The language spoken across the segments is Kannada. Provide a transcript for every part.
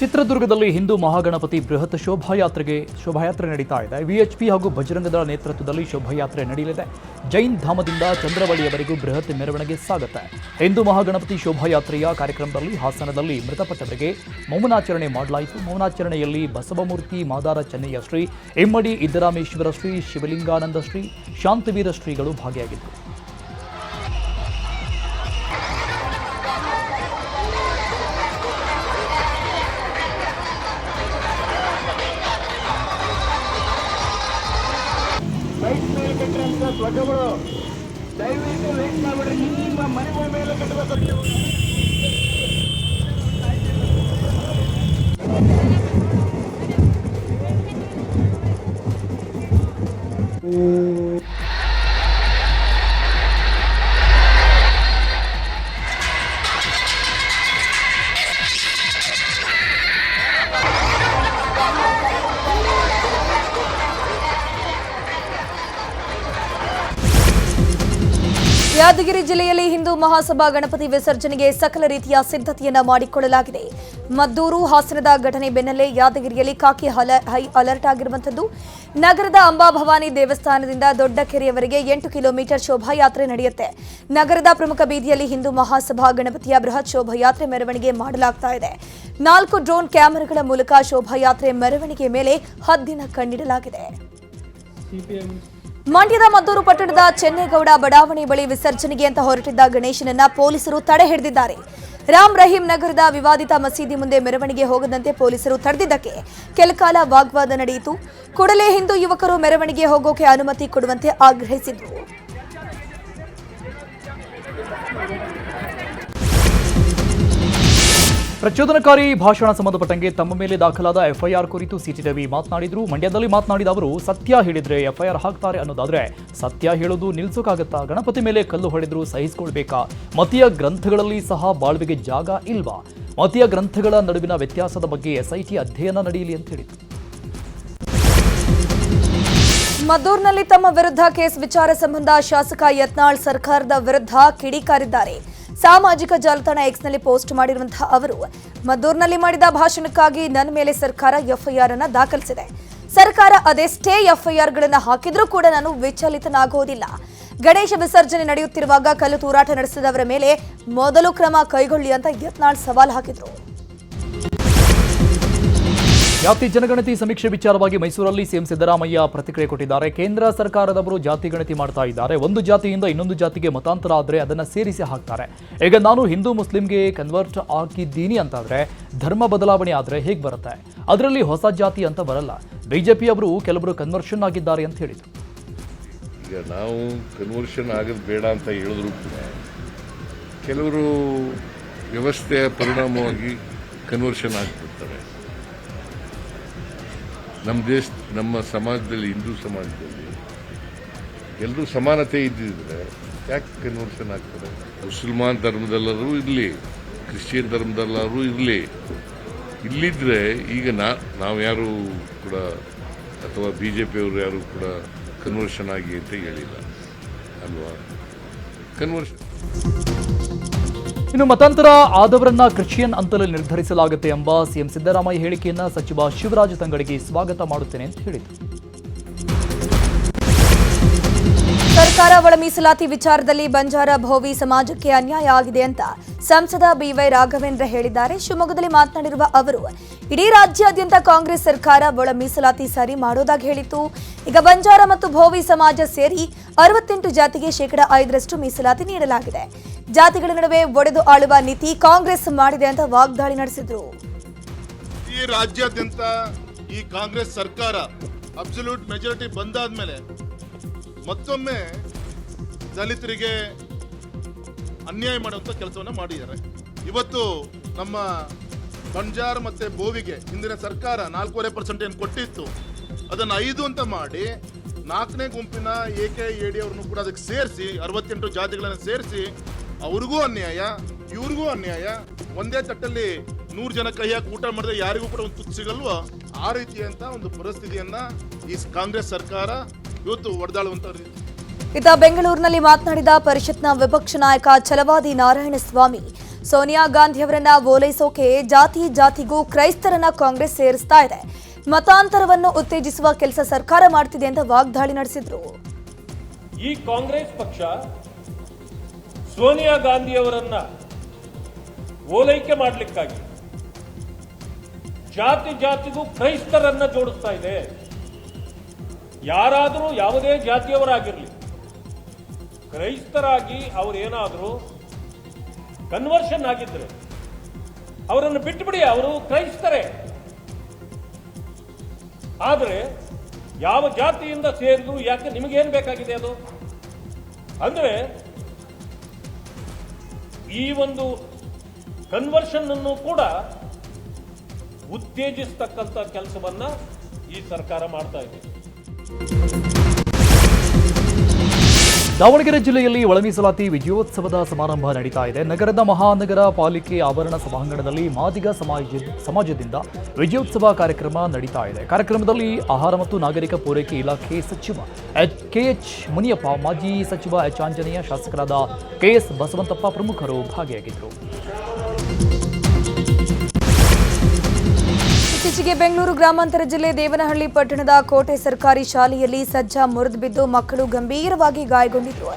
ಚಿತ್ರದುರ್ಗದಲ್ಲಿ ಹಿಂದೂ ಮಹಾಗಣಪತಿ ಬೃಹತ್ ಶೋಭಾಯಾತ್ರೆಗೆ ಶೋಭಾಯಾತ್ರೆ ನಡೀತಾ ಇದೆ. ವಿಎಚ್ಪಿ ಹಾಗೂ ಬಜರಂಗದಳ ನೇತೃತ್ವದಲ್ಲಿ ಶೋಭಾಯಾತ್ರೆ ನಡೆಯಲಿದೆ ಜೈನ್ ಧಾಮದಿಂದ ಚಂದ್ರವಳಿಯವರೆಗೂ ಬೃಹತ್ ಮೆರವಣಿಗೆ ಸಾಗುತ್ತೆ ಹಿಂದೂ ಮಹಾಗಣಪತಿ ಶೋಭಾಯಾತ್ರೆಯ ಕಾರ್ಯಕ್ರಮದಲ್ಲಿ ಹಾಸನದಲ್ಲಿ ಮೃತಪಟ್ಟವರಿಗೆ ಮೌನಾಚರಣೆ ಮಾಡಲಾಯಿತು. ಮೌನಾಚರಣೆಯಲ್ಲಿ ಬಸವಮೂರ್ತಿ, ಮಾದಾರ ಚೆನ್ನಯ್ಯ ಶ್ರೀ ಇಮ್ಮಡಿ ಇದ್ದರಾಮೇಶ್ವರ ಶ್ರೀ, ಶಿವಲಿಂಗಾನಂದ ಶ್ರೀ, ಶಾಂತವೀರ ಶ್ರೀಗಳು ಭಾಗಿಯಾಗಿದ್ದರು. ದಯವಿಟ್ಟು ಲೈಟ್ ಮಾಡ್ಬಿಡ್ರಿ. ನಿಮ್ಮ ಮನೆಗಳ ಮೇಲೆ ಕಟ್ಟಬೇಕು. ಯಾದಗಿರಿ ಜಿಲ್ಲೆಯಲ್ಲಿ ಹಿಂದೂ ಮಹಾಸಭಾ ಗಣಪತಿ ವಿಸರ್ಜನೆಗೆ ಸಕಲ ರೀತಿಯ ಸಿದ್ಧತೆಯನ್ನ ಮಾಡಿಕೊಳ್ಳಲಾಗಿದೆ. ಮದ್ದೂರು ಹಾಸನದ ಘಟನೆ ಬೆನ್ನಲ್ಲೇ ಯಾದಗಿರಿಯಲ್ಲಿ ಕಾಕಿ ಹೈ ಅಲರ್ಟ್ ಆಗಿರುವಂತದ್ದು ನಗರದ ಅಂಬಾಭವಾನಿ ದೇವಸ್ಥಾನದಿಂದ ದೊಡ್ಡ ಕೆರೆಯವರೆಗೆ ಎಂಟು ಕಿಲೋಮೀಟರ್ ಶೋಭಾಯಾತ್ರೆ ನಡೆಯುತ್ತೆ. ನಗರದ ಪ್ರಮುಖ ಬೀದಿಯಲ್ಲಿ ಹಿಂದೂ ಮಹಾಸಭಾ ಗಣಪತಿಯ ಬೃಹತ್ ಶೋಭಾಯಾತ್ರೆ ಮೆರವಣಿಗೆ ಮಾಡಲಾಗ್ತಾ ಇದೆ. ನಾಲ್ಕು ಡ್ರೋನ್ ಕ್ಯಾಮೆರಾಗಳ ಮೂಲಕ ಶೋಭಾಯಾತ್ರೆ ಮೆರವಣಿಗೆ ಮೇಲೆ ಹದ್ದಿನ ಕಣ್ಣಿಡಲಾಗಿದೆ. ಮಂಡ್ಯದ ಮದ್ದೂರು ಪಟ್ಟಣದ ಚೆನ್ನೇಗೌಡ ಬಡಾವಣೆ ಬಳಿ ವಿಸರ್ಜನೆಗೆ ಅಂತ ಹೊರಟಿದ್ದ ಗಣೇಶನನ್ನ ಪೊಲೀಸರು ತಡೆ ಹಿಡಿದಿದ್ದಾರೆ. ರಾಮ್ ರಹೀಂ ನಗರದ ವಿವಾದಿತ ಮಸೀದಿ ಮುಂದೆ ಮೆರವಣಿಗೆ ಹೋಗದಂತೆ ಪೊಲೀಸರು ತಡೆದಿದ್ದಕ್ಕೆ ಕೆಲಕಾಲ ವಾಗ್ವಾದ ನಡೆಯಿತು. ಕೂಡಲೇ ಹಿಂದೂ ಯುವಕರು ಮೆರವಣಿಗೆ ಹೋಗೋಕೆ ಅನುಮತಿ ಕೊಡುವಂತೆ ಆಗ್ರಹಿಸಿದ್ರು. ಪ್ರಚೋದನಕಾರಿ ಭಾಷಣ ಸಂಬಂಧಪಟ್ಟಂಗೆ ತಮ್ಮ ಮೇಲೆ ದಾಖಲಾದ ಎಫ್ಐಆರ್ ಕುರಿತು ಸಿಟಿ ರವಿ ಮಾತನಾಡಿದ್ರು. ಮಂಡ್ಯದಲ್ಲಿ ಮಾತನಾಡಿದ ಅವರು, ಸತ್ಯ ಹೇಳಿದ್ರೆ ಎಫ್ಐಆರ್ ಹಾಕ್ತಾರೆ ಅನ್ನೋದಾದ್ರೆ ಸತ್ಯ ಹೇಳೋದು ನಿಲ್ಸೋಕ್ಕಾಗತ್ತಾ ಗಣಪತಿ ಮೇಲೆ ಕಲ್ಲು ಹೊಡೆದ್ರು ಸಹಿಸಿಕೊಳ್ಬೇಕಾ? ಮತೀಯ ಗ್ರಂಥಗಳಲ್ಲಿ ಸಹ ಬಾಳ್ವೆಗೆ ಜಾಗ ಇಲ್ವಾ? ಮತೀಯ ಗ್ರಂಥಗಳ ನಡುವಿನ ವ್ಯತ್ಯಾಸದ ಬಗ್ಗೆ ಎಸ್ಐಟಿ ಅಧ್ಯಯನ ನಡೆಯಲಿ ಅಂತ ಹೇಳಿದರು. ಮದ್ದೂರಿನಲ್ಲಿ ತಮ್ಮ ವಿರುದ್ಧ ಕೇಸ್ ವಿಚಾರ ಸಂಬಂಧ ಶಾಸಕ ಯತ್ನಾಳ್ ಸರ್ಕಾರದ ವಿರುದ್ಧ ಕಿಡಿಕಾರಿದ್ದಾರೆ. ಸಾಮಾಜಿಕ ಜಾಲತಾಣ ಎಕ್ಸ್ನಲ್ಲಿ ಪೋಸ್ಟ್ ಮಾಡಿರುವಂತಹ ಅವರು, ಮದ್ದೂರಿನಲ್ಲಿ ಮಾಡಿದ ಭಾಷಣಕ್ಕಾಗಿ ನನ್ನ ಮೇಲೆ ಸರ್ಕಾರ ಎಫ್ಐಆರ್ ಅನ್ನು ದಾಖಲಿಸಿದೆ. ಸರ್ಕಾರ ಅದೆಷ್ಟೇ ಎಫ್ಐಆರ್ಗಳನ್ನು ಹಾಕಿದ್ರೂ ಕೂಡ ನಾನು ವಿಚಲಿತನಾಗುವುದಿಲ್ಲ. ಗಣೇಶ ವಿಸರ್ಜನೆ ನಡೆಯುತ್ತಿರುವಾಗ ಕಲ್ಲು ತೂರಾಟ ನಡೆಸಿದವರ ಮೇಲೆ ಮೊದಲು ಕ್ರಮ ಕೈಗೊಳ್ಳಿ ಅಂತ ಯತ್ನಾಳ್ ಸವಾಲು ಹಾಕಿದ್ರು. ಜಾತಿ ಜನಗಣತಿ ಸಮೀಕ್ಷೆ ವಿಚಾರವಾಗಿ ಮೈಸೂರಲ್ಲಿ ಸಿಎಂ ಸಿದ್ದರಾಮಯ್ಯ ಪ್ರತಿಕ್ರಿಯೆ ಕೊಟ್ಟಿದ್ದಾರೆ. ಕೇಂದ್ರ ಸರ್ಕಾರದವರು ಜಾತಿ ಗಣತಿ ಮಾಡ್ತಾ ಇದ್ದಾರೆ. ಒಂದು ಜಾತಿಯಿಂದ ಇನ್ನೊಂದು ಜಾತಿಗೆ ಮತಾಂತರ ಆದರೆ ಅದನ್ನು ಸೇರಿಸಿ ಹಾಕ್ತಾರೆ. ಈಗ ನಾನು ಹಿಂದೂ ಮುಸ್ಲಿಂಗೆ ಕನ್ವರ್ಟ್ ಆಗಿದ್ದೀನಿ ಅಂತಾದರೆ ಧರ್ಮ ಬದಲಾವಣೆ ಆದರೆ ಹೇಗೆ ಬರುತ್ತೆ? ಅದರಲ್ಲಿ ಹೊಸ ಜಾತಿ ಅಂತ ಬರಲ್ಲ. ಬಿಜೆಪಿಯವರು ಕೆಲವರು ಕನ್ವರ್ಷನ್ ಆಗಿದ್ದಾರೆ ಅಂತ ಹೇಳಿದರು. ಈಗ ನಾವು ಕನ್ವರ್ಷನ್ ಆಗೋದು ಬೇಡ ಅಂತ ಹೇಳಿದ್ರು ಕೂಡ ಕೆಲವರು ವ್ಯವಸ್ಥೆಯ ಪರಿಣಾಮವಾಗಿ ಕನ್ವರ್ಷನ್ ಆಗ್ಬಿಡ್ತಾರೆ. ನಮ್ಮ ದೇಶ, ನಮ್ಮ ಸಮಾಜದಲ್ಲಿ, ಹಿಂದೂ ಸಮಾಜದಲ್ಲಿ ಎಲ್ಲರೂ ಸಮಾನತೆ ಇದ್ದಿದ್ರೆ ಯಾಕೆ ಕನ್ವರ್ಷನ್ ಆಗ್ತಾರೆ ಮುಸಲ್ಮಾನ್ ಧರ್ಮದಲ್ಲರೂ ಇರಲಿ, ಕ್ರಿಶ್ಚಿಯನ್ ಧರ್ಮದಲ್ಲರೂ ಇರಲಿ. ಇಲ್ಲಿದ್ರೆ ಈಗ ನಾ, ನಾವು ಯಾರು ಕೂಡ, ಅಥವಾ ಬಿ ಜೆ ಪಿಯವರು ಯಾರು ಕೂಡ ಕನ್ವರ್ಷನ್ ಆಗಿ ಅಂತ ಹೇಳಿಲ್ಲ. ಅಲ್ವಾ? ಕನ್ವರ್ಷನ್ ಇನ್ನು ಮತಾಂತರ, ಆದವರನ್ನ ಕ್ರಿಶ್ಚಿಯನ್ ಅಂತಲೇ ನಿರ್ಧರಿಸಲಾಗುತ್ತೆ ಎಂಬ ಸಿಎಂ ಸಿದ್ದರಾಮಯ್ಯ ಹೇಳಿಕೆಯನ್ನ ಸಚಿವ ಶಿವರಾಜ ತಂಗಡಿಗೆ ಸ್ವಾಗತ ಮಾಡುತ್ತೇನೆ ಅಂತ ಹೇಳಿದರು. ಸರ್ಕಾರ ಒಳ ಮೀಸಲಾತಿ ವಿಚಾರದಲ್ಲಿ ಬಂಜಾರ ಭೋವಿ ಸಮಾಜಕ್ಕೆ ಅನ್ಯಾಯ ಆಗಿದೆ ಅಂತ ಸಂಸದ ಬಿವೈ ರಾಘವೇಂದ್ರ ಹೇಳಿದ್ದಾರೆ. ಶಿವಮೊಗ್ಗದಲ್ಲಿ ಮಾತನಾಡಿರುವ ಅವರು, ಇಡೀ ರಾಜ್ಯಾದ್ಯಂತ ಕಾಂಗ್ರೆಸ್ ಸರ್ಕಾರ ಒಳ ಮೀಸಲಾತಿ ಸರಿ ಮಾಡೋದಾಗಿ ಹೇಳಿತ್ತು. ಈಗ ಬಂಜಾರ ಮತ್ತು ಭೋವಿ ಸಮಾಜ ಸೇರಿ ಅರವತ್ತೆಂಟು ಜಾತಿಗೆ ಶೇಕಡಾ ಐದರಷ್ಟು ಮೀಸಲಾತಿ ನೀಡಲಾಗಿದೆ. ಜಾತಿಗಳ ನಡುವೆ ಒಡೆದು ಆಳುವ ನೀತಿ ಕಾಂಗ್ರೆಸ್ ಮಾಡಿದೆ ಅಂತ ವಾಗ್ದಾಳಿ ನಡೆಸಿದ್ರು. ಈ ರಾಜ್ಯಾದ್ಯಂತ ಈ ಕಾಂಗ್ರೆಸ್ ಸರ್ಕಾರ ಅಬ್ಸಲ್ಯೂಟ್ ಮೆಜಾರಿಟಿ ಬಂದಾದ್ಮೇಲೆ ಮತ್ತೊಮ್ಮೆ ದಲಿತರಿಗೆ ಅನ್ಯಾಯ ಮಾಡುವಂಥ ಕೆಲಸವನ್ನ ಮಾಡಿದ್ದಾರೆ. ಇವತ್ತು ನಮ್ಮ ಬಂಜಾರ್ ಮತ್ತೆ ಬೋವಿಗೆ ಹಿಂದಿನ ಸರ್ಕಾರ ನಾಲ್ಕೂವರೆ ಪರ್ಸೆಂಟ್ ಏನು ಕೊಟ್ಟಿತ್ತು, ಅದನ್ನು ಐದು ಅಂತ ಮಾಡಿ ನಾಲ್ಕನೇ ಗುಂಪಿನ ಎ ಕೆ ಎ ಡಿ ಅವ್ರನ್ನು ಕೂಡ ಅದಕ್ಕೆ ಸೇರಿಸಿ, ಅರವತ್ತೆಂಟು ಜಾತಿಗಳನ್ನು ಸೇರಿಸಿ, ಅವ್ರಿಗೂ ಅನ್ಯಾಯ, ಇವ್ರಿಗೂ ಅನ್ಯಾಯ, ಒಂದೇ ತಟ್ಟಲ್ಲಿ ನೂರು ಜನ ಕೈ ಹಾಕಿ ಊಟ ಮಾಡಿದ್ರೆ ಯಾರಿಗೂ ಕೂಡ ಒಂದು ತುತ್ತು ಸಿಗಲ್ವೋ ಆ ರೀತಿಯಂಥ ಒಂದು ಪರಿಸ್ಥಿತಿಯನ್ನ ಈ ಕಾಂಗ್ರೆಸ್ ಸರ್ಕಾರ ಇವತ್ತು ಒಡೆದಾಳುವಂತ ಇತ್ತ ಬೆಂಗಳೂರಿನಲ್ಲಿ ಮಾತನಾಡಿದ ಪರಿಷತ್ನ ವಿಪಕ್ಷ ನಾಯಕ ಛಲವಾದಿ ನಾರಾಯಣಸ್ವಾಮಿ, ಸೋನಿಯಾ ಗಾಂಧಿಯವರನ್ನ ಓಲೈಸೋಕೆ ಜಾತಿ ಜಾತಿಗೂ ಕ್ರೈಸ್ತರನ್ನ ಕಾಂಗ್ರೆಸ್ ಸೇರಿಸ್ತಾ ಇದೆ. ಮತಾಂತರವನ್ನು ಉತ್ತೇಜಿಸುವ ಕೆಲಸ ಸರ್ಕಾರ ಮಾಡ್ತಿದೆ ಅಂತ ವಾಗ್ದಾಳಿ ನಡೆಸಿದ್ರು. ಈ ಕಾಂಗ್ರೆಸ್ ಪಕ್ಷ ಸೋನಿಯಾ ಗಾಂಧಿಯವರನ್ನ ಓಲೈಕೆ ಮಾಡಲಿಕ್ಕಾಗಿ ಜಾತಿ ಜಾತಿಗೂ ಕ್ರೈಸ್ತರನ್ನ ಜೋಡಿಸ್ತಾ ಇದೆ. ಯಾರಾದರೂ ಯಾವುದೇ ಜಾತಿಯವರಾಗಿರಲಿ ಕ್ರೈಸ್ತರಾಗಿ ಅವರೇನಾದರೂ ಕನ್ವರ್ಷನ್ ಆಗಿದ್ರೆ, ಅವರನ್ನು ಬಿಟ್ಟುಬಿಡಿ, ಅವರು ಕ್ರೈಸ್ತರೇ. ಆದರೆ ಯಾವ ಜಾತಿಯಿಂದ ಸೇರಿದ್ರು ಯಾಕೆ ನಿಮಗೇನು ಬೇಕಾಗಿದೆ ಅದು? ಅಂದ್ರೆ ಈ ಒಂದು ಕನ್ವರ್ಷನ್ ಅನ್ನು ಕೂಡ ಉತ್ತೇಜಿಸತಕ್ಕಂಥ ಕೆಲಸವನ್ನ ಈ ಸರ್ಕಾರ ಮಾಡ್ತಾ ಇದೆ. ದಾವಣಗೆರೆ ಜಿಲ್ಲೆಯಲ್ಲಿ ಒಳ ಮೀಸಲಾತಿ ವಿಜಯೋತ್ಸವದ ಸಮಾರಂಭ ನಡೀತಾ ಇದೆ. ನಗರದ ಮಹಾನಗರ ಪಾಲಿಕೆ ಆವರಣ ಸಭಾಂಗಣದಲ್ಲಿ ಮಾದಿಗ ಸಮಾಜ ಸಮಾಜದಿಂದ ವಿಜಯೋತ್ಸವ ಕಾರ್ಯಕ್ರಮ ನಡೀತಾ ಇದೆ. ಕಾರ್ಯಕ್ರಮದಲ್ಲಿ ಆಹಾರ ಮತ್ತು ನಾಗರಿಕ ಪೂರೈಕೆ ಇಲಾಖೆ ಸಚಿವ ಎಚ್ ಕೆಎಚ್ ಮುನಿಯಪ್ಪ, ಮಾಜಿ ಸಚಿವ ಎಚ್ ಆಂಜನೇಯ, ಶಾಸಕರಾದ ಕೆಎಸ್ ಬಸವಂತಪ್ಪ ಪ್ರಮುಖರು ಭಾಗಿಯಾಗಿದ್ದರು. ಇತ್ತೀಚೆಗೆ ಬೆಂಗಳೂರು ಗ್ರಾಮಾಂತರ ಜಿಲ್ಲೆ ದೇವನಹಳ್ಳಿ ಪಟ್ಟಣದ ಕೋಟೆ ಸರ್ಕಾರಿ ಶಾಲೆಯಲ್ಲಿ ಸಜ್ಜಾ ಮುರಿದು ಬಿದ್ದು ಮಕ್ಕಳು ಗಂಭೀರವಾಗಿ ಗಾಯಗೊಂಡಿದ್ರು.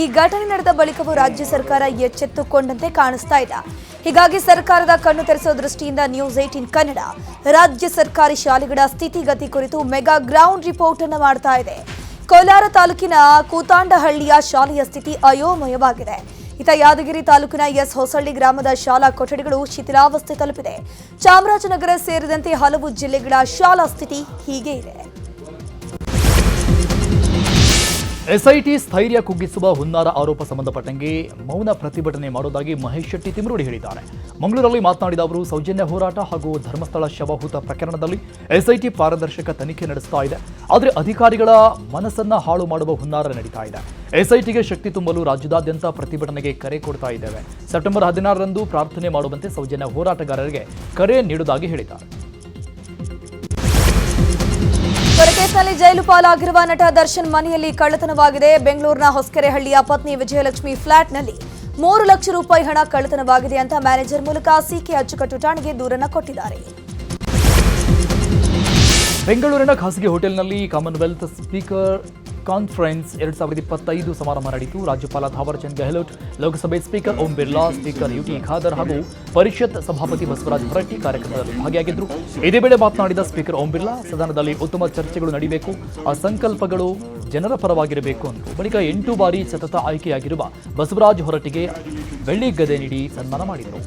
ಈ ಘಟನೆ ನಡೆದ ಬಳಿಕವೂ ರಾಜ್ಯ ಸರ್ಕಾರ ಎಚ್ಚೆತ್ತುಕೊಂಡಂತೆ ಕಾಣಿಸ್ತಾ ಇದೆ. ಹೀಗಾಗಿ ಸರ್ಕಾರದ ಕಣ್ಣು ತೆರೆಸೋ ದೃಷ್ಟಿಯಿಂದ ನ್ಯೂಸ್ ಏಟಿನ್ ಕನ್ನಡ, ರಾಜ್ಯ ಸರ್ಕಾರಿ ಶಾಲೆಗಳ ಸ್ಥಿತಿಗತಿ ಕುರಿತು ಮೆಗಾ ಗ್ರೌಂಡ್ ರಿಪೋರ್ಟ್ ಅನ್ನು ಮಾಡ್ತಾ ಇದೆ. ಕೋಲಾರ ತಾಲೂಕಿನ ಕೂತಾಂಡಹಳ್ಳಿಯ ಶಾಲೆಯ ಸ್ಥಿತಿ ಅಯೋಮಯವಾಗಿದೆ. ಇತ ಯಾದಗಿರಿ ತಾಲೂಕಿನ ಎಸ್ ಹೊಸಳ್ಳಿ ಗ್ರಾಮದ ಶಾಲಾ ಕೊಠಡಿಗಳು ಶಿಥಿಲಾವಸ್ಥೆ ತಲುಪಿದೆ. ಚಾಮರಾಜನಗರ ಸೇರಿದಂತೆ ಹಲವು ಜಿಲ್ಲೆಗಳ ಶಾಲಾ ಸ್ಥಿತಿ ಹೀಗೆ ಇದೆ. ಎಸ್ಐಟಿ ಸ್ಥೈರ್ಯ ಕುಗ್ಗಿಸುವ ಹುನ್ನಾರ ಆರೋಪ ಸಂಬಂಧಪಟ್ಟಂಗೆ ಮೌನ ಪ್ರತಿಭಟನೆ ಮಾಡುವುದಾಗಿ ಮಹೇಶ್ ಶೆಟ್ಟಿ ತಿಮರುಡಿ ಹೇಳಿದ್ದಾರೆ. ಮಂಗಳೂರಲ್ಲಿ ಮಾತನಾಡಿದ ಅವರು, ಸೌಜನ್ಯ ಹೋರಾಟ ಹಾಗೂ ಧರ್ಮಸ್ಥಳ ಶವಹೂತ ಪ್ರಕರಣದಲ್ಲಿ ಎಸ್ಐಟಿ ಪಾರದರ್ಶಕ ತನಿಖೆ ನಡೆಸ್ತಾ ಇದೆ. ಆದರೆ ಅಧಿಕಾರಿಗಳ ಮನಸ್ಸನ್ನ ಹಾಳು ಮಾಡುವ ಹುನ್ನಾರ ನಡೀತಾ ಇದೆ. ಎಸ್ಐಟಿಗೆ ಶಕ್ತಿ ತುಂಬಲು ರಾಜ್ಯದಾದ್ಯಂತ ಪ್ರತಿಭಟನೆಗೆ ಕರೆ ಕೊಡ್ತಾ ಇದ್ದೇವೆ. ಸೆಪ್ಟೆಂಬರ್ ಹದಿನಾರರಂದು ಪ್ರಾರ್ಥನೆ ಮಾಡುವಂತೆ ಸೌಜನ್ಯ ಹೋರಾಟಗಾರರಿಗೆ ಕರೆ ನೀಡುವುದಾಗಿ ಹೇಳಿದ್ದಾರೆ. ಹೊರಕೇಸ್ನಲ್ಲಿ ಜೈಲು ಪಾಲಾಗಿರುವ ನಟ ದರ್ಶನ್ ಮನೆಯಲ್ಲಿ ಕಳ್ಳತನವಾಗಿದೆ. ಬೆಂಗಳೂರಿನ ಹೊಸಕೆರೆಹಳ್ಳಿಯ ಪತ್ನಿ ವಿಜಯಲಕ್ಷ್ಮಿ ಫ್ಲಾಟ್ನಲ್ಲಿ ಮೂರು ಲಕ್ಷ ರೂಪಾಯಿ ಹಣ ಕಳ್ಳತನವಾಗಿದೆ ಅಂತ ಮ್ಯಾನೇಜರ್ ಮೂಲಕ ಸಿಕೆ ಅಚ್ಚುಕಟ್ಟು ಠಾಣೆಗೆ ದೂರನ್ನು ಕೊಟ್ಟಿದ್ದಾರೆ. ಬೆಂಗಳೂರಿನ ಖಾಸಗಿ ಹೋಟೆಲ್ನಲ್ಲಿ ಕಾಮನ್ವೆಲ್ತ್ ಸ್ಪೀಕರ್ ಕಾನ್ಫರೆನ್ಸ್ ಎರಡು ಸಾವಿರದ ಇಪ್ಪತ್ತೈದು ಸಮಾರಂಭ ನಡೆಯಿತು. ರಾಜ್ಯಪಾಲ ಥಾವರ್ಚಂದ್ ಗೆಹ್ಲೋಟ್ ಲೋಕಸಭೆ speaker Om Birla, speaker U T Khader ಹಾಗೂ ಪರಿಷತ್ ಸಭಾಪತಿ ಬಸವರಾಜ್ ಹೊರಟ್ಟಿ ಕಾರ್ಯಕ್ರಮದಲ್ಲಿ ಭಾಗಿಯಾಗಿದ್ದರು ಇದೇ ವೇಳೆ ಮಾತನಾಡಿದ ಸ್ಪೀಕರ್ ಓಂ ಬಿರ್ಲಾ, ಸದನದಲ್ಲಿ ಉತ್ತಮ ಚರ್ಚೆಗಳು ನಡೆಯಬೇಕು ಆ ಸಂಕಲ್ಪಗಳು ಜನರ ಪರವಾಗಿರಬೇಕು ಅಂತ ಬಳಿಕ ಎಂಟು ಬಾರಿ ಸತತ ಆಯ್ಕೆಯಾಗಿರುವ ಬಸವರಾಜ್ ಹೊರಟ್ಟಿಗೆ ಬೆಳ್ಳಿ ಗದೆ ನೀಡಿ ಸನ್ಮಾನ ಮಾಡಿದರು.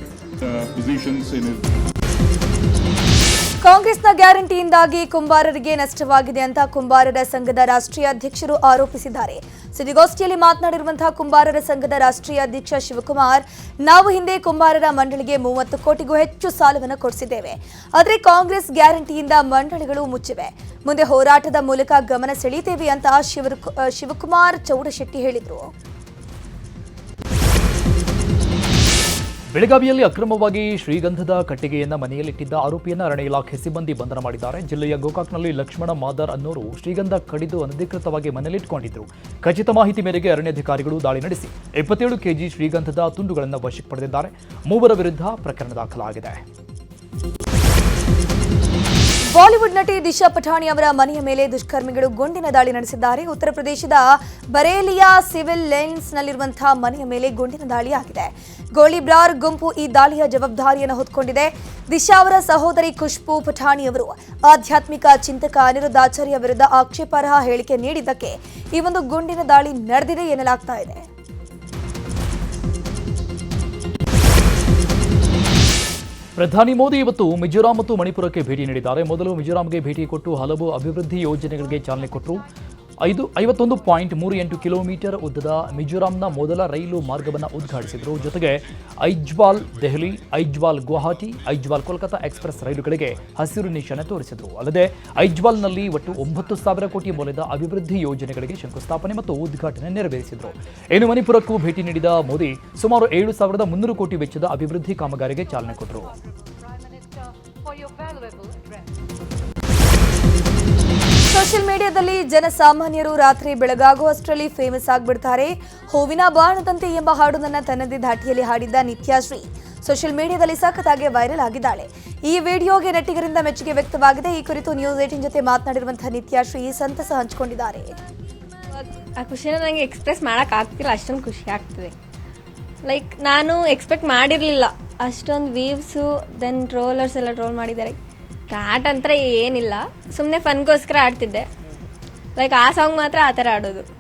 ಕಾಂಗ್ರೆಸ್ನ ಗ್ಯಾರಂಟಿಯಿಂದಾಗಿ ಕುಂಬಾರರಿಗೆ ನಷ್ಟವಾಗಿದೆ ಅಂತ ಕುಂಬಾರರ ಸಂಘದ ರಾಷ್ಟ್ರೀಯ ಅಧ್ಯಕ್ಷರು ಆರೋಪಿಸಿದ್ದಾರೆ. ಸುದ್ದಿಗೋಷ್ಠಿಯಲ್ಲಿ ಮಾತನಾಡಿರುವಂತಹ ಕುಂಬಾರರ ಸಂಘದ ರಾಷ್ಟ್ರೀಯ ಅಧ್ಯಕ್ಷ ಶಿವಕುಮಾರ್, ನಾವು ಹಿಂದೆ ಕುಂಬಾರರ ಮಂಡಳಿಗೆ ಮೂವತ್ತು ಕೋಟಿಗೂ ಹೆಚ್ಚು ಸಾಲವನ್ನು ಕೊಡಿಸಿದ್ದೇವೆ. ಆದರೆ ಕಾಂಗ್ರೆಸ್ ಗ್ಯಾರಂಟಿಯಿಂದ ಮಂಡಳಿಗಳು ಮುಚ್ಚಿವೆ. ಮುಂದೆ ಹೋರಾಟದ ಮೂಲಕ ಗಮನ ಸೆಳೀತೇವೆ ಅಂತ ಶಿವಕುಮಾರ್ ಚೌಡಶೆಟ್ಟಿ ಹೇಳಿದರು. ಬೆಳಗಾವಿಯಲ್ಲಿ ಅಕ್ರಮವಾಗಿ ಶ್ರೀಗಂಧದ ಕಟ್ಟಿಗೆಯನ್ನು ಮನೆಯಲ್ಲಿಟ್ಟಿದ್ದ ಆರೋಪಿಯನ್ನು ಅರಣ್ಯ ಇಲಾಖೆ ಸಿಬ್ಬಂದಿ ಬಂಧನ ಮಾಡಿದ್ದಾರೆ. ಜಿಲ್ಲೆಯ ಗೋಕಾಕ್ನಲ್ಲಿ ಲಕ್ಷ್ಮಣ ಮಾದರ್ ಅನ್ನೋರು ಶ್ರೀಗಂಧ ಕಡಿದು ಅನಧಿಕೃತವಾಗಿ ಮನೆಯಲ್ಲಿಟ್ಟುಕೊಂಡಿದ್ದರು ಖಚಿತ ಮಾಹಿತಿ ಮೇರೆಗೆ ಅರಣ್ಯಾಧಿಕಾರಿಗಳು ದಾಳಿ ನಡೆಸಿ ಇಪ್ಪತ್ತೇಳು ಕೆಜಿ ಶ್ರೀಗಂಧದ ತುಂಡುಗಳನ್ನು ವಶಕ್ಕೆ ಪಡೆದಿದ್ದಾರೆ. ಮೂವರ ವಿರುದ್ಧ ಪ್ರಕರಣ ದಾಖಲಾಗಿದೆ. ಬಾಲಿವುಡ್ ನಟಿ ದಿಶಾ ಪಠಾಣಿ ಅವರ ಮನೆಯ ಮೇಲೆ ದುಷ್ಕರ್ಮಿಗಳು ಗುಂಡಿನ ದಾಳಿ ನಡೆಸಿದ್ದಾರೆ. ಉತ್ತರ ಪ್ರದೇಶದ ಬರೇಲಿಯಾ ಸಿವಿಲ್ ಲೈನ್ಸ್ನಲ್ಲಿರುವಂತಹ ಮನೆಯ ಮೇಲೆ ಗುಂಡಿನ ದಾಳಿ ಆಗಿದೆ. ಗೋಲಿಬ್ರಾರ್ ಗುಂಪು ಈ ದಾಳಿಯ ಜವಾಬ್ದಾರಿಯನ್ನು ಹೊತ್ತುಕೊಂಡಿದೆ ದಿಶಾ ಅವರ ಸಹೋದರಿ ಖುಷ್ಬು ಪಠಾಣಿ ಅವರು ಆಧ್ಯಾತ್ಮಿಕ ಚಿಂತಕ ಅನಿರುದ್ಧಾಚಾರ್ಯ ವಿರುದ್ಧ ಆಕ್ಷೇಪಾರ್ಹ ಹೇಳಿಕೆ ನೀಡಿದ್ದಕ್ಕೆ ಈ ಒಂದು ಗುಂಡಿನ ದಾಳಿ ನಡೆದಿದೆ ಎನ್ನಲಾಗ್ತಾ ಇದೆ. ಪ್ರಧಾನಿ ಮೋದಿ ಇವತ್ತು ಮಿಜೋರಾಂ ಮತ್ತು ಮಣಿಪುರಕ್ಕೆ ಭೇಟಿ ನೀಡಿದ್ದಾರೆ. ಮೊದಲು ಮಿಜೋರಾಂಗೆ ಭೇಟಿ ಕೊಟ್ಟು ಹಲವು ಅಭಿವೃದ್ಧಿ ಯೋಜನೆಗಳಿಗೆ ಚಾಲನೆ ಕೊಟ್ಟರು. ಐದು, ಐವತ್ತೊಂದು ಪಾಯಿಂಟ್ ಮೂರು ಎಂಟು ಕಿಲೋಮೀಟರ್ ಉದ್ದದ ಮಿಜೋರಾಂನ ಮೊದಲ ರೈಲು ಮಾರ್ಗವನ್ನು ಉದ್ಘಾಟಿಸಿದರು. ಜೊತೆಗೆ ಐಜ್ವಾಲ್ ದೆಹಲಿ, ಐಜ್ವಾಲ್ ಗುವಾಹಟಿ, ಐಜ್ವಾಲ್ ಕೋಲ್ಕತಾ ಎಕ್ಸ್ಪ್ರೆಸ್ ರೈಲುಗಳಿಗೆ ಹಸಿರು ನಿಶಾನೆ ತೋರಿಸಿದರು. ಅಲ್ಲದೆ ಐಜ್ವಾಲ್ನಲ್ಲಿ ಒಟ್ಟು ಒಂಬತ್ತು ಸಾವಿರ ಕೋಟಿ ಮೌಲ್ಯದ ಅಭಿವೃದ್ಧಿ ಯೋಜನೆಗಳಿಗೆ ಶಂಕುಸ್ಥಾಪನೆ ಮತ್ತು ಉದ್ಘಾಟನೆ ನೆರವೇರಿಸಿದರು. ಇನ್ನು ಮಣಿಪುರಕ್ಕೂ ಭೇಟಿ ನೀಡಿದ ಮೋದಿ ಸುಮಾರು ಏಳು ಸಾವಿರದ ಮುನ್ನೂರು ಕೋಟಿ ವೆಚ್ಚದ ಅಭಿವೃದ್ಧಿ ಕಾಮಗಾರಿಗೆ ಚಾಲನೆ ಕೊಟ್ಟರು ಸೋಷಿಯಲ್ ಮೀಡಿಯಾದಲ್ಲಿ ಜನಸಾಮಾನ್ಯರು ರಾತ್ರಿ ಬೆಳಗಾಗುವಷ್ಟರಲ್ಲಿ ಫೇಮಸ್ ಆಗಿಬಿಡ್ತಾರೆ. ಹೂವಿನ ಬಾಣದಂತೆ ಎಂಬ ಹಾಡೊಂದನ್ನ ತನ್ನದೇ ಧಾಟಿಯಲ್ಲಿ ಹಾಡಿದ್ದ ನಿತ್ಯಾಶ್ರೀ. ಸೋಷಿಯಲ್ ಮೀಡಿಯಾದಲ್ಲಿ ಸಖತ್ತಾಗಿ ವೈರಲ್ ಆಗಿದ್ದಾಳೆ. ಈ ವಿಡಿಯೋಗೆ ನಟಿಗರಿಂದ ಮೆಚ್ಚುಗೆ ವ್ಯಕ್ತವಾಗಿದೆ. ಈ ಕುರಿತು ನ್ಯೂಸ್ ಏಟಿನ್ ಜೊತೆ ಮಾತನಾಡಿರುವಂತಹ ನಿತ್ಯಾಶ್ರೀ ಸಂತಸ ಹಂಚಿಕೊಂಡಿದ್ದಾರೆ. ಆ ಖುಷಿನ ನನಗೆ ಎಕ್ಸ್ಪ್ರೆಸ್ ಮಾಡೋಕೆ ಆಗ್ತಿಲ್ಲ. ಅಷ್ಟೊಂದು ಖುಷಿ ಆಗ್ತದೆ. ಲೈಕ್ ನಾನು ಎಕ್ಸ್ಪೆಕ್ಟ್ ಮಾಡಿರಲಿಲ್ಲ. ಅಷ್ಟೊಂದು ವೀವ್ಸು ದೆನ್ ಟ್ರೋಲರ್ಸ್ ಎಲ್ಲ ಟ್ರೋಲ್ ಮಾಡಿದ್ದಾರೆ. ಕ್ಯಾಟ್ ಅಂತ ಏನಿಲ್ಲ. ಸುಮ್ಮನೆ ಫನ್ಗೋಸ್ಕರ ಆಡ್ತಿದ್ದೆ. ಲೈಕ್ ಆ ಸಾಂಗ್ ಮಾತ್ರ ಆ ಥರ ಆಡೋದು.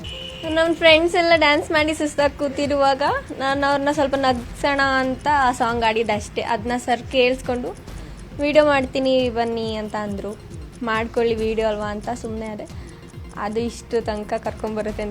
ನಮ್ಮ ಫ್ರೆಂಡ್ಸ್ ಎಲ್ಲ ಡ್ಯಾನ್ಸ್ ಮಾಡಿ ಸುಸ್ತಾಗಿ ಕೂತಿರುವಾಗ ನಾನು ಅವ್ರನ್ನ ಸ್ವಲ್ಪ ನಗ್ಸೋಣ ಅಂತ ಆ ಸಾಂಗ್ ಆಡಿದ್ದೆ ಅಷ್ಟೇ. ಅದನ್ನ ಸರ್ ಕೇಳಿಸ್ಕೊಂಡು, ವಿಡಿಯೋ ಮಾಡ್ತೀನಿ ಬನ್ನಿ ಅಂತ ಅಂದರು. ಮಾಡ್ಕೊಳ್ಳಿ, ವಿಡಿಯೋ ಅಲ್ವಾ ಅಂತ ಸುಮ್ಮನೆ ಅದೇ ಅದು ಇಷ್ಟು ತನಕ ಕರ್ಕೊಂಬರುತ್ತೆ ಅಂತ